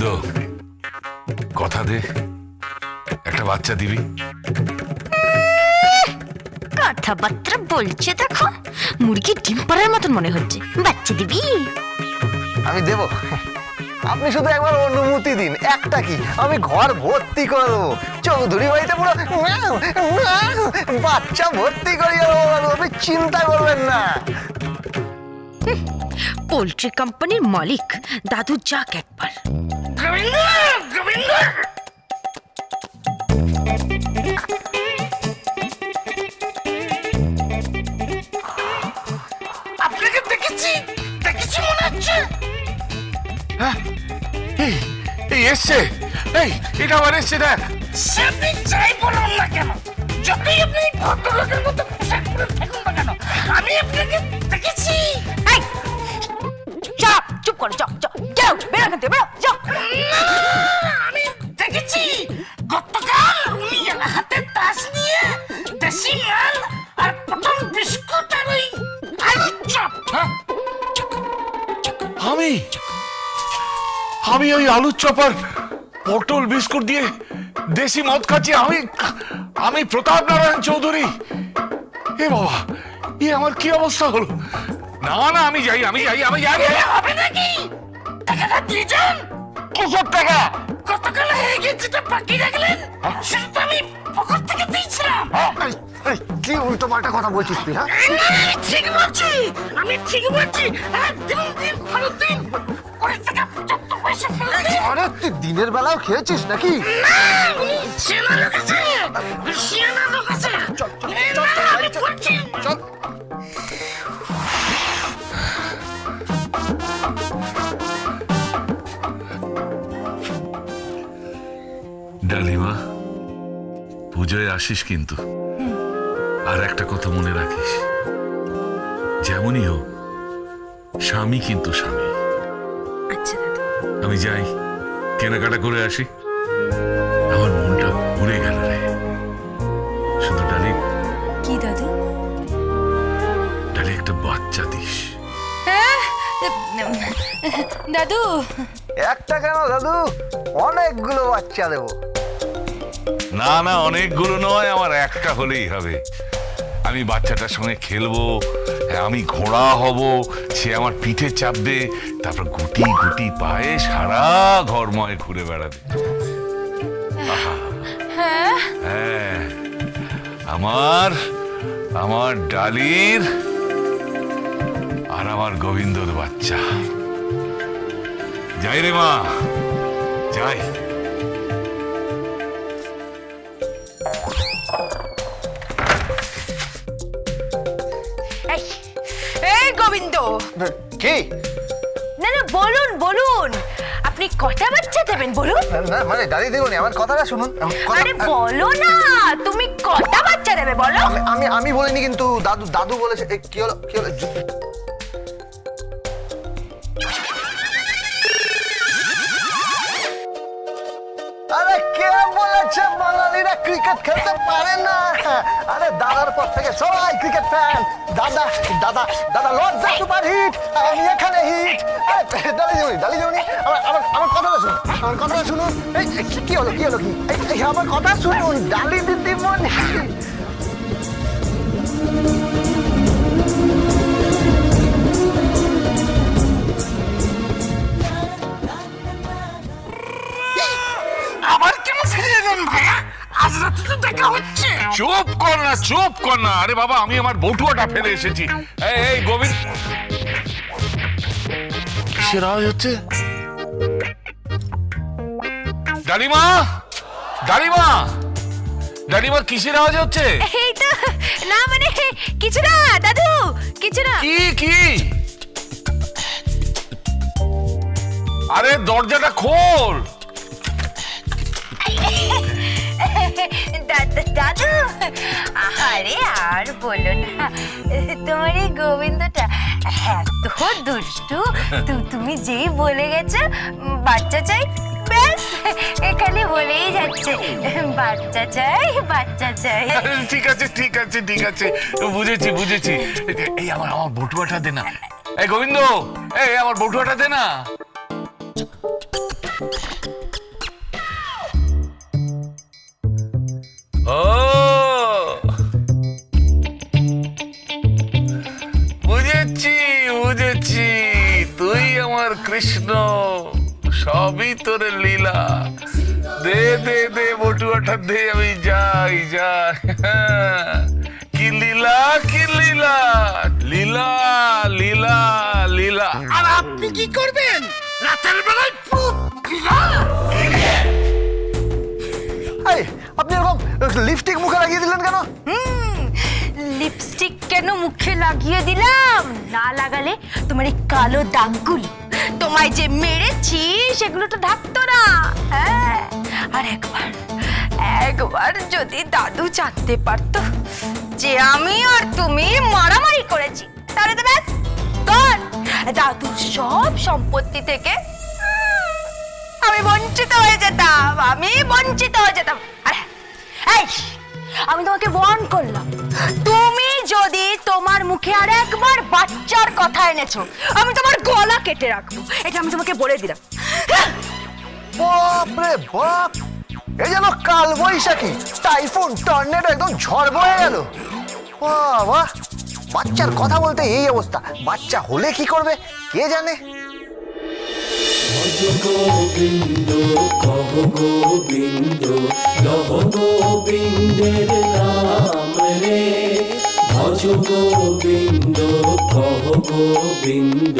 গোবিন্দ কথা দে। একটা বাচ্চা দিবি। কথাবার্তা বলছে দেখো। মুরগি ডিম পাড়ার মতন মনে হচ্ছে। বাচ্চা দিবি? আমি দেব। আপনি শুধু একবার অনুমতি দিন। একটা কি? আমি ঘর ভর্তি করে দেবো। চৌধুরী বাড়িতে পুরো বাচ্চা ভর্তি করে আপনি চিন্তা করবেন না। পোল্ট্রি কোম্পানির মালিক দাদু যাক একবার। আপনাকে দেখেছি দেখেছি মনে হচ্ছে। এই এই এসছে। এই এটা আবার এসছে দেখ। সে আপনি যাই বলুন না কেন যতই আপনি ভদ্রলোকের মতো পোশাক পরে থাকুন না কেন আমি আপনাকে দেখেছি। আমি ওই আলুর চপার পটল বিস্কুট দিয়ে দেশি মদ খাচ্ছি। আমি আমি প্রতাপ নারায়ণ চৌধুরী। এ বাবা এ আমার কি অবস্থা হলো? না না আমি যাই আমি যাই আমি যাই। হবে নাকি? টাকাটা ওসব টাকা? গতকাল হয়ে গিয়ে যেটা বাকি রাখলেন? সেটা তো আমি পকেট থেকে দিয়েছিলাম। এই, কি উল্টো পাল্টা কথা বলছিস তুই হ্যাঁ? ঠিক বলছি আমি ঠিক বলছি। একদম দিন ফেরত দিন। আরে, তুই দিনের বেলাও খেয়েছিস নাকি? ডালিমা, পুজোয় আসিস কিন্তু। আর একটা কথা মনে রাখিস। যেমনই হোক, স্বামী কিন্তু স্বামী। আমি যাই। কেনাকাটা করে আসি। আমার মনটা ভরে গেল রে। শুধু ডালি কি দাদু? ডালি একটা বাচ্চা দিস। দাদু? একটা কেন দাদু? অনেকগুলো বাচ্চা দেবো। না না অনেকগুলো নয় আমার একটা হলেই হবে। আমি বাচ্চাটার সঙ্গে খেলব আমি ঘোড়া হব সে আমার পিঠে চাপবে তারপর গুটি গুটি পায়ে সারা ঘরময় ঘুরে বেড়াবে। হ্যাঁ? আমার আমার ডালির আর আমার গোবিন্দর বাচ্চা। যাই রে মা যাই। গোবিন্দ। কি? না না বলুন বলুন। আপনি কটা বাচ্চা দেবেন বলুন? না মানে দাদি দেবনি আমার কথাটা শুনুন। আরে বলো না তুমি কটা বাচ্চা দেবে বলো? আমি- আমি বলিনি কিন্তু দাদু দাদু বলেছে কি হলো কি হলো ক্রিকেট খেলতে পারে না। আরে দাদার পর থেকে সবাই ক্রিকেট ফ্যান দাদা দাদা দাদা লজ্জা সুপার হিট। আমি এখানে হিট। ডালি জমি ডালি জমি আমার আমার আমার কথাটা শুনুন আমার কথাটা শুনুন। এই কি- হলো কি হলো কি? এই, আমার কথা শুনুন ডালি দিদিমণি আবার কেন ফিরে এলেন ভাইয়া? আজ রাতে তো দেখা হচ্ছে। চুপ কর না চুপ কর না। আরে বাবা আমি আমার বটুয়াটা ফেলে এসেছি। এই এই গোবিন্দ। কিসের আওয়াজ হচ্ছে? ডালিমা ডালিমা ডালিমা কিসের আওয়াজ হচ্ছে? এই তো না মানে কিছু না দাদু কিছু না। কি কি? আরে দরজাটা খোল। দাদু আরে আর বলো না। তোমার এই গোবিন্দটা এত দুষ্টু। তুমি যেই বলে গেছো, বাচ্চা চাই, ব্যাস! এখানে বলেই যাচ্ছে। বাচ্চা চাই বাচ্চা চাই। ঠিক আছে ঠিক আছে ঠিক আছে। বুঝেছি বুঝেছি। এই আমার আমার বটুয়াটা দে না। এই গোবিন্দ, এই আমার বটুয়াটা দে না। কৃষ্ণ সবই তোর লীলা। দে দে দে বটুয়াটা দে আমি যাই যাই। কি লীলা কি লীলা লীলা লীলা লীলা। আর আপনি কি করবেন? রাতের বেলায় আপনি এরকম লিপস্টিক মুখে লাগিয়ে দিলেন কেন? লিপস্টিক কেন মুখে লাগিয়ে দিলাম? না লাগালে তোমার এই কালো দাগগুলো তোমায় যে মেরেছি, সেগুলো তো ঢাকতো না। হ্যাঁ আর একবার একবার যদি দাদু জানতে পারতো যে আমি আর তুমি মারামারি করেছি, তাহলে তো ব্যাস, কর। দাদুর সব সম্পত্তি থেকে আমি বঞ্চিত হয়ে যেতাম, আমি বঞ্চিত হয়ে যেতাম। আর, এই! আমি তোমাকে ওয়ার্ন করলাম। তুমি যদি তোমার মুখে আর একবার বাচ্চার কথা এনেছো, আমি তোমার গলা কেটে রাখব। এটা আমি তোমাকে বলে দিলাম। বাপ রে বাপ! এই যেন কাল বৈশাখী টাইফুন, টর্নেডো একদম ঝড় বয়ে গেল। বাবা, বাচ্চার কথা বলতে এই অবস্থা। বাচ্চা হলে কি করবে? কে জানে? ভজ গোবিন্দ কহ গোবিন্দ লহ গোবিন্দের নাম রে। ভজ গোবিন্দ কহ গোবিন্দ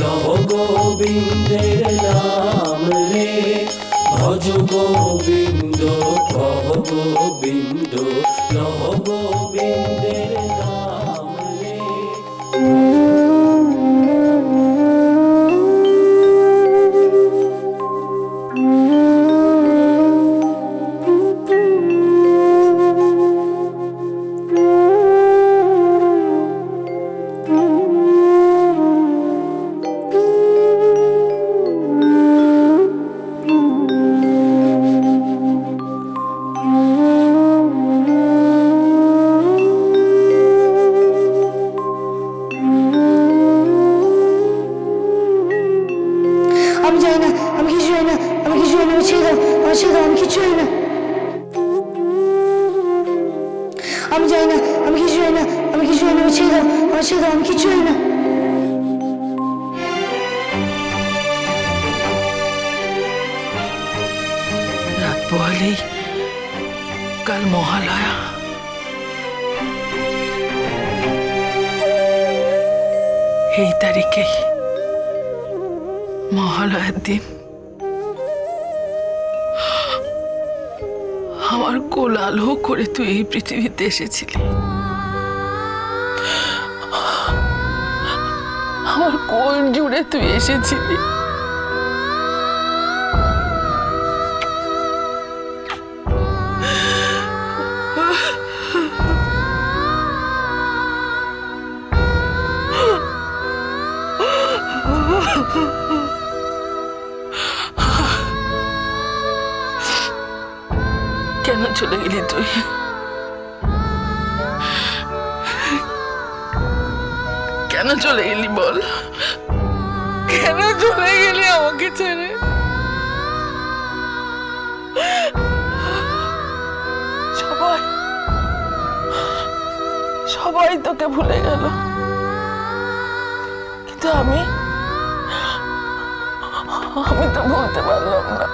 লহ গোবিন্দের নাম রে। ভজ গোবিন্দ কহ গোবিন্দ লহ গোবিন্দের পোহালেই কাল মহালয়া এই তারিখেই মহালয়ার দিন আমার কোল আলো করে তুই এই পৃথিবীতে এসেছিলি আমার কোল জুড়ে তুই এসেছিলি কেন চলে গেলি বল? কেন চলে গেলি আমাকে ছেড়ে? সবাই সবাই তোকে ভুলে গেল। কিন্তু আমি আমি তো ভুলতে পারলাম না।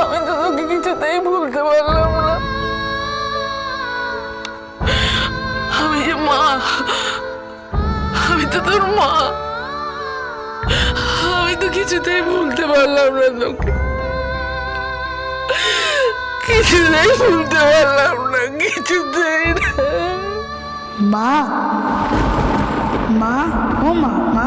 আমি তো তোকে কিছুতেই ভুলতে পারলাম না। মা, আমি তো তোর মা। আমি তো কিছুতেই ভুলতে পারলাম না তোকে। কিছুতেই ভুলতে পারলাম না, কিছুতেই মা মা, ও মা মা।